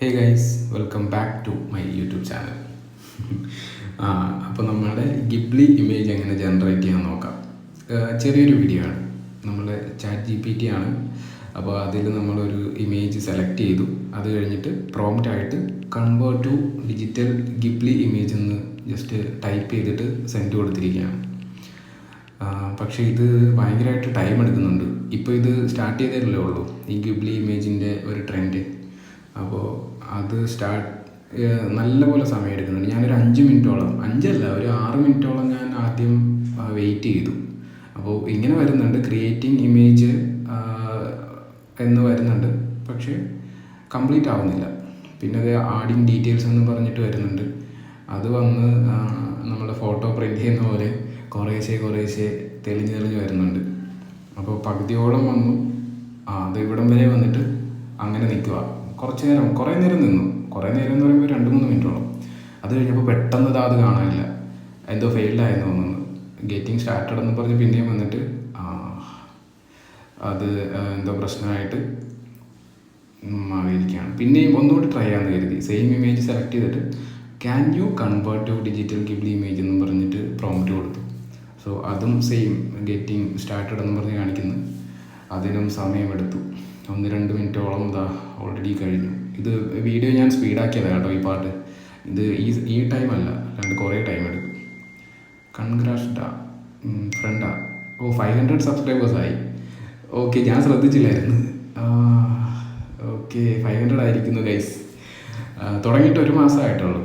Hey guys welcome back to my YouTube channel അപ്പോൾ നമ്മുടെ Ghibli image എങ്ങനെ generate ചെയ്യാൻ നോക്കാം. ചെറിയൊരു വീഡിയോ ആണ്. നമ്മൾ ചാറ്റ് ജി പി ടി ആണ്. അപ്പോൾ അതിൽ നമ്മളൊരു ഇമേജ് സെലക്ട് ചെയ്തു. അത് കഴിഞ്ഞിട്ട് പ്രോംപ്റ്റ് ആയിട്ട് convert to digital Ghibli image എന്ന് ജസ്റ്റ് ടൈപ്പ് ചെയ്തിട്ട് സെൻഡ് കൊടുത്തിരിക്കുകയാണ്. പക്ഷേ ഇത് ഭയങ്കരമായിട്ട് ടൈം എടുക്കുന്നുണ്ട്. ഇപ്പോൾ ഇത് സ്റ്റാർട്ട് ചെയ്തല്ലേ ഉള്ളൂ? ഈ ഗിബ്ലി ഇമേജിന്റെ ഒരു ട്രെൻഡ് അപ്പോൾ അത് സ്റ്റാർട്ട് നല്ലപോലെ സമയം എടുക്കുന്നുണ്ട് ഞാനൊരു അഞ്ച് മിനിറ്റോളം അഞ്ചല്ല ഒരു ആറ് മിനിറ്റോളം ഞാൻ ആദ്യം വെയിറ്റ് ചെയ്തു. അപ്പോൾ ഇങ്ങനെ വരുന്നുണ്ട്. ക്രിയേറ്റിംഗ് ഇമേജ് എന്ന് വരുന്നുണ്ട്. പക്ഷേ കംപ്ലീറ്റ് ആവുന്നില്ല. പിന്നെ അത് ആഡിങ് ഡീറ്റെയിൽസ് എന്ന് പറഞ്ഞിട്ട് വരുന്നുണ്ട്. അത് വന്ന് നമ്മുടെ ഫോട്ടോ പ്രിന്റ് ചെയ്യുന്ന പോലെ കുറേശ്ശെ കുറേശ്ശെ തെളിഞ്ഞ് തെളിഞ്ഞ് വരുന്നുണ്ട്. അപ്പോൾ പകുതിയോളം വന്നു. ആ അത് ഇവിടം വരെ വന്നിട്ട് അങ്ങനെ നിൽക്കുക കുറച്ച് നേരം കുറേ നേരം നിന്നു. കുറേ നേരം എന്ന് പറയുമ്പോൾ രണ്ട് മൂന്ന് മിനിറ്റോളം. അത് കഴിഞ്ഞപ്പോൾ പെട്ടെന്ന് ഇതാ അത് കാണാനില്ല. എന്തോ ഫെയിൽഡ് ആയെന്ന് തോന്നുന്നു. ഗേറ്റിംഗ് സ്റ്റാർട്ടഡ് എന്ന് പറഞ്ഞ് പിന്നെയും വന്നിട്ട് അത് എന്തോ പ്രശ്നമായിട്ട് മാറിയിരിക്കുകയാണ് പിന്നെയും ഒന്നുകൂടി ട്രൈ ചെയ്യാമെന്ന് കരുതി. സെയിം ഇമേജ് സെലക്ട് ചെയ്തിട്ട് can you convert to digital Ghibli image എന്ന് പറഞ്ഞിട്ട് പ്രോംപ്റ്റ് കൊടുത്തു. സോ അതും സെയിം ഗെറ്റിംഗ് സ്റ്റാർട്ടഡ് എന്ന് പറഞ്ഞ് കാണിക്കുന്നു. അതിനും സമയമെടുത്തു. ഒന്ന് രണ്ട് മിനിറ്റോളം ഇതാ ഓൾറെഡി കഴിഞ്ഞു. ഇത് വീഡിയോ ഞാൻ സ്പീഡാക്കിയതാണ് കേട്ടോ ഈ പാട്ട്. ഇത് ഈ ഈ ടൈം അല്ല രണ്ട് കുറേ ടൈം. എടുക്കും കൺഗ്രാഷ്ടാ ഫ്രണ്ടാ ഓ ഫൈവ് ഹൺഡ്രഡ് സബ്സ്ക്രൈബേഴ്സായി ഓക്കെ ഞാൻ ശ്രദ്ധിച്ചില്ലായിരുന്നു. ഓക്കെ ഫൈവ് ഹൺഡ്രഡ് ആയിരിക്കുന്നു ഗൈസ് തുടങ്ങിയിട്ട് ഒരു മാസമായിട്ടുള്ളൂ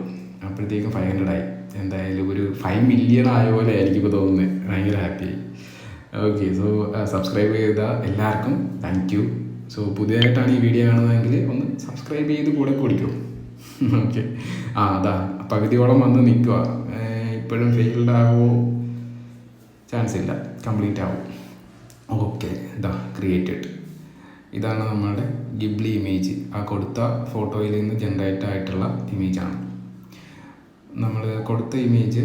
അപ്പോഴത്തേക്കും ഫൈവ് ഹൺഡ്രഡ് ആയി. എന്തായാലും ഒരു ഫൈവ് മില്യൺ ആയ പോലെ ആയിരിക്കും ഇപ്പോൾ തോന്നുന്നത് ഭയങ്കര ഹാപ്പിയായി ഓക്കെ സോ സബ്സ്ക്രൈബ് ചെയ്ത എല്ലാവർക്കും താങ്ക് യു സോ പുതിയതായിട്ടാണ് ഈ വീഡിയോ കാണുന്നതെങ്കിൽ ഒന്ന് സബ്സ്ക്രൈബ് ചെയ്ത് കൂടെ കുടിക്കും. ഓക്കെ ആ അതാ. പകുതിയോളം വന്ന് നിൽക്കുക ഇപ്പോഴും ഫെയിൽഡ് ആവോ ചാൻസ് ഇല്ല. കംപ്ലീറ്റ് ആവും. ഓക്കെ ഇതാ ക്രിയേറ്റഡ് ഇതാണ് നമ്മളുടെ ഗിബ്ലി ഇമേജ് ആ കൊടുത്ത ഫോട്ടോയിൽ നിന്ന് ജനറേറ്റ് ആയിട്ടുള്ള ഇമേജാണ് നമ്മൾ കൊടുത്ത ഇമേജ്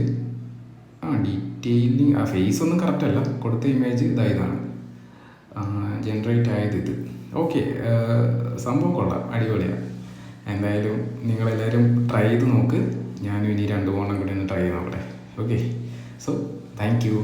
ആ ഡീറ്റെയിലിംഗ് ആ ഫേസ് ഒന്നും കറക്റ്റല്ല കൊടുത്ത ഇമേജ് ഇതായതാണ് ജനറേറ്റ് ആയത് ഇത്. ഓക്കെ സംഭവം കൊള്ളാം. അടിപൊളിയാണ്. എന്തായാലും നിങ്ങളെല്ലാവരും ട്രൈ ചെയ്ത് നോക്ക്. ഞാനും ഇനി രണ്ട് മൂന്നെണ്ണം കൂടി ഒന്ന് ട്രൈ ചെയ്യാം നോക്കട്ടെ ഓക്കെ സോ താങ്ക് യു